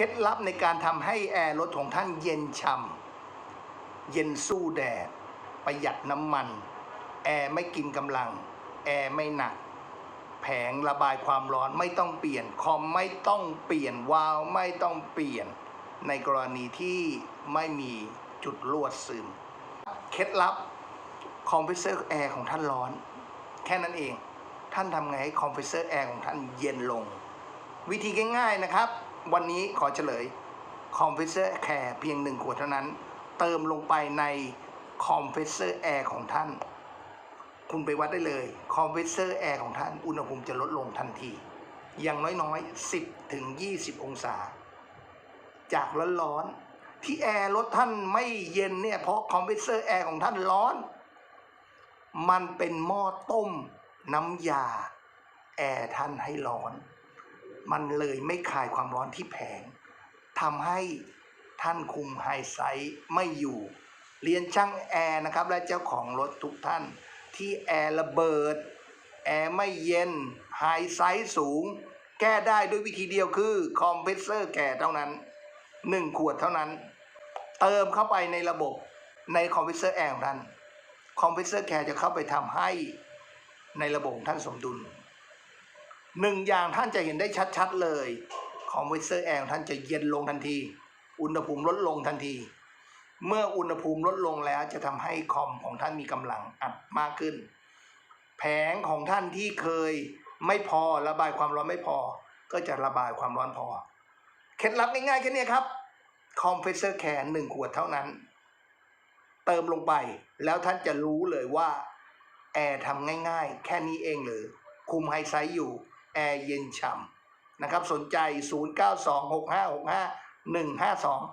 เคล็ดลับในการทำให้แอร์รถของท่านเย็นฉ่ำเย็นสู้แดด ประหยัดน้ำมัน แอร์ไม่กินกำลัง แอร์ไม่หนัก แผงระบายความร้อนไม่ต้องเปลี่ยน คอมไม่ต้องเปลี่ยน วาล์วไม่ต้องเปลี่ยน ในกรณีที่ไม่มีจุดรั่วซึม เคล็ดลับคอมเพรสเซอร์แอร์ของท่านร้อน แค่นั้นเอง ท่านทำไงให้คอมเพรสเซอร์แอร์ของท่านเย็นลง วิธีง่ายๆนะครับ วันนี้ขอเฉลยคอมเพรสเซอร์แคร์เพียงหนึ่งขวดเท่านั้น เติมลงไปในคอมเพรสเซอร์แอร์ของท่าน คุณไปวัดได้เลยคอมเพรสเซอร์แอร์ของท่าน อุณหภูมิจะลดลงทันที อย่างน้อยๆ 10ถึง20 องศา จากร้อนๆที่แอร์รถท่านไม่เย็นเนี่ยเพราะคอมเพรสเซอร์แอร์ของท่านร้อน มันเป็นหม้อต้มน้ำยาแอร์ท่านให้ร้อน มันเลยไม่คายความร้อนที่แผงทำให้ท่านคุมไฮไซส์ไม่อยู่ เรียนช่างแอร์นะครับ และเจ้าของรถทุกท่าน ที่แอร์ระเบิด แอร์ไม่เย็นไฮไซส์สูง แก้ได้ด้วยวิธีเดียวคือคอมเพรสเซอร์แก่เท่านั้น 1 ขวดเท่านั้น เติมเข้าไปในระบบในคอมเพรสเซอร์แอร์ของท่านคอมเพรสเซอร์แคร์จะเข้าไปทำให้ในระบบท่านสมดุล หนึ่งอย่างท่านจะเห็นได้ชัดๆเลย คอมเพรสเซอร์แอร์ท่านจะเย็นลงทันที อุณหภูมิลดลงทันที เมื่ออุณหภูมิลดลงแล้วจะทำให้คอมของท่านมีกำลังอัดมากขึ้น แผงของท่านที่เคยไม่พอระบายความร้อนไม่พอ ก็จะระบายความร้อนพอ เคล็ดลับง่ายๆแค่นี้ครับ คอมเพรสเซอร์แคร์หนึ่งขวดเท่านั้น เติมลงไปแล้วท่านจะรู้เลยว่าแอร์ทำง่ายๆ แค่นี้เองหรือคุมไฮไซส์อยู่ แอร์เย็นฉ่ำนะครับสนใจ 0926565152